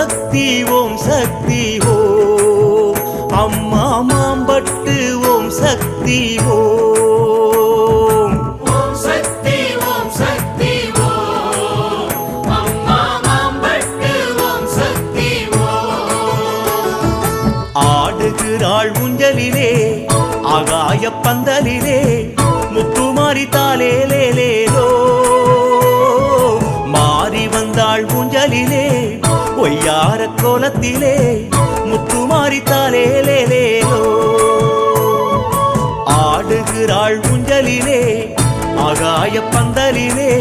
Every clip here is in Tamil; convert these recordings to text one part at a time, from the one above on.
சக்தி ஓம் சக்தி ஓம் அம்மா மாம்பட்டு ஓம் சக்தி ஓம் ஆடுகிறாள் ஊஞ்சலிலே ஆகாய பந்தலிலே முத்துமாரி தாலேலேலேலோ மாறி கோலத்திலே முத்துமாரி தாலேலேலேலோ ஆடுகிறாள் ஊஞ்சலிலே ஆகாய பந்தலிலே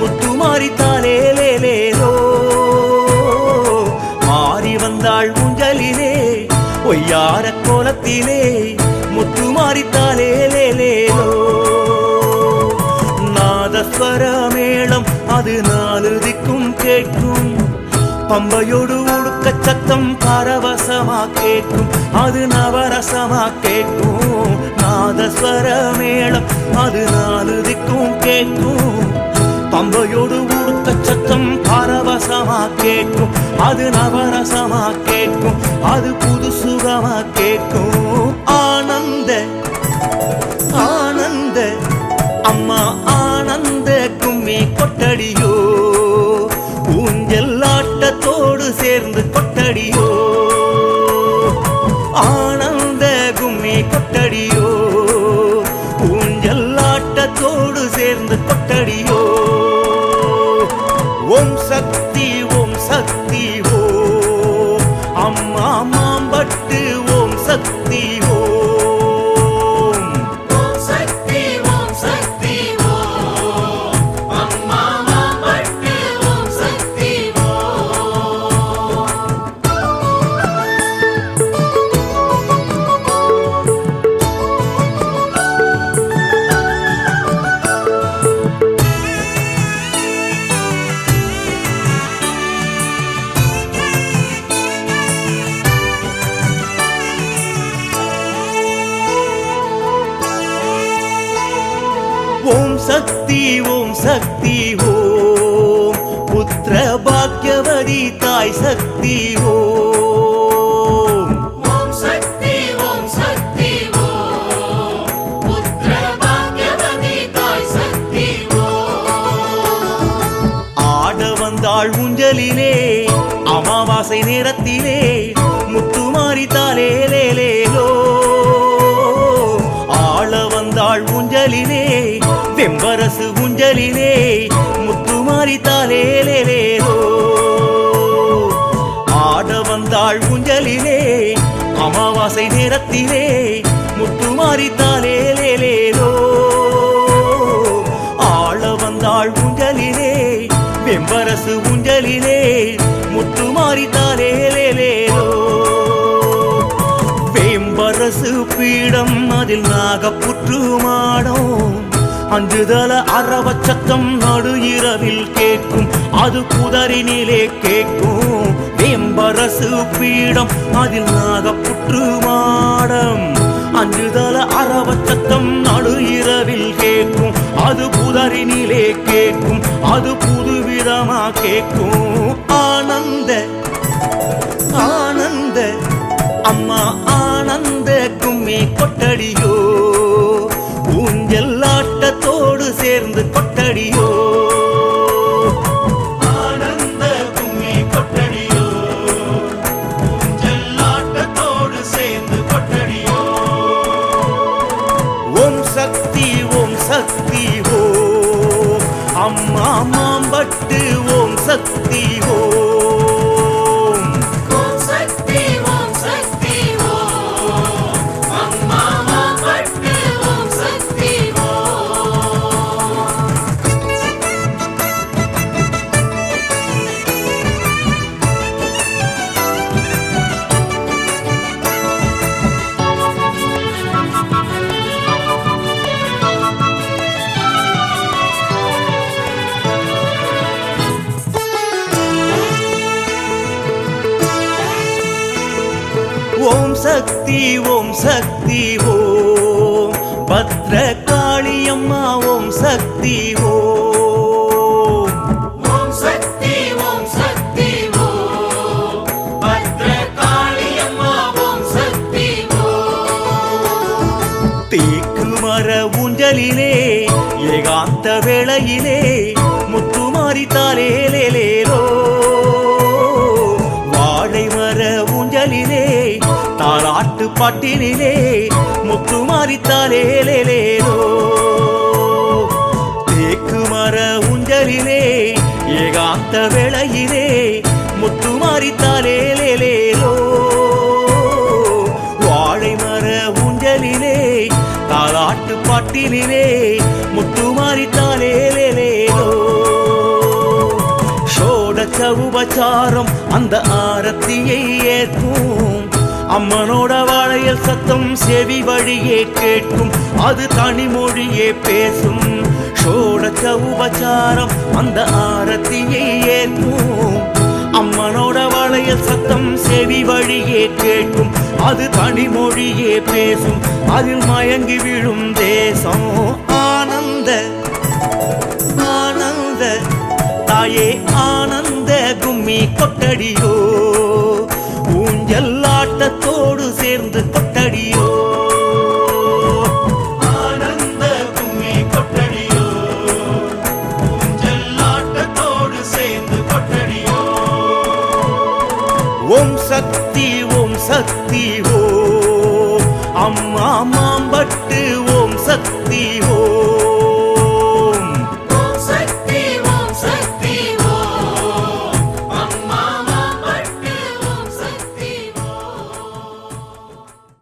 முத்துமாரி தாலேலேலேலோ மாறி வந்தாள் ஊஞ்சலிலே ஒய்யார கோலத்திலே முத்துமாரி தாலேலேலேலோ நாதஸ்வர மேளம் அது நாலு திக்கும் கேட்கும். பம்பையொடு உடுக்க சத்தம் பரவசமா கேட்கும் அது நவரசமா கேட்கும். நாதஸ்வர மேளம் அது நாலு திக்கும் கேட்கும். பம்பையோடு உடுக்க சத்தம் பரவசமா கேட்கும் அது நவரசமா கேட்கும். அது புது சுகமா கேட்கும். ஆனந்த ஆனந்த அம்மா ஆனந்த கும்மி கொட்டடியோ. சேர்ந்து கொட்டடியோ? ஆனந்த கும்மி கொட்டடியோ? ஊஞ்சல் ஆட்டத்தோடு சேர்ந்து கொட்டடியோ? ஓம் சக்தி ஓம் சக்தி ஓ. அம்மா மாம்பட்டு சக்தி ஓம் சக்தி ஓம். புத்திர பாக்யவதி தாய் சக்தி ஓம். ஆட வந்தாள் ஊஞ்சலிலே அமாவாசை நேரத்திலே முத்துமாரி தாலேலேலேலோ ஆள வந்தாள் ஊஞ்சலிலே செம்பரசு ஊஞ்சலிலே முத்துமாரி தாலேலேலேலோ ஆட வந்தாள் ஊஞ்சலிலே அமாவாசை நேரத்திலே முத்துமாரி தாலேலேலேலோ ஆள வந்தாள் ஊஞ்சலிலே வெம்பரசு ஊஞ்சலிலே முத்துமாரி தாலேலேலேலோ வேம்பரசு பீடம் அதில் நாகப்புற்று மாடோ அஞ்சுதல அறவ சத்தம் நடு இரவில் கேட்கும். அது குதறினிலே கேட்கும். வேம்பரசு பீடம் அதில் நாகப்புற்று மாடம். அஞ்சுதல அறவ சத்தம் நடு இரவில் கேட்கும். அது புதரினிலே கேட்கும். அது புதுவிதமா கேட்கும். ஆனந்த ஆனந்த அம்மா ஆனந்த கும்மி கொட்டடியோ ஓம் சக்தி ஓம் சக்தி ஓம். பத்ர காளியம்மா ஓம் சக்தி ஓம். ஓம் மர ஊஞ்சலிலே ஏகாந்த வேளையிலே பாட்டினிலே முக்கு மாறித்தாலேலேலேலோ தேக்கு மர உஞ்சலிலே ஏகாந்த வேளையிலே முத்து மாறித்தாலேலேலேலோ வாழை மர ஊஞ்சலிலே தாலாட்டு பாட்டினிலே முத்து மாறித்தாலேலேலேலோ சோட சவுபச்சாரம் அந்த ஆரத்தியை ஏற்கும். அம்மனோட வாழையல் சத்தம் செவி வழியே கேட்கும். அது தனிமொழியே பேசும். ஷோடச்ச உபச்சாரம் அந்த ஆரத்தியை ஏற்கும். அம்மனோட வாழையல் சத்தம் செவி வழியே கேட்கும். அது தனிமொழியே பேசும். அதில் மயங்கி விழும் தேசம். ஆனந்த ஆனந்த. தாயே ஆனந்த கும்மி கொட்டடியோ. சட்டு ஓம் சக்தி ஓம்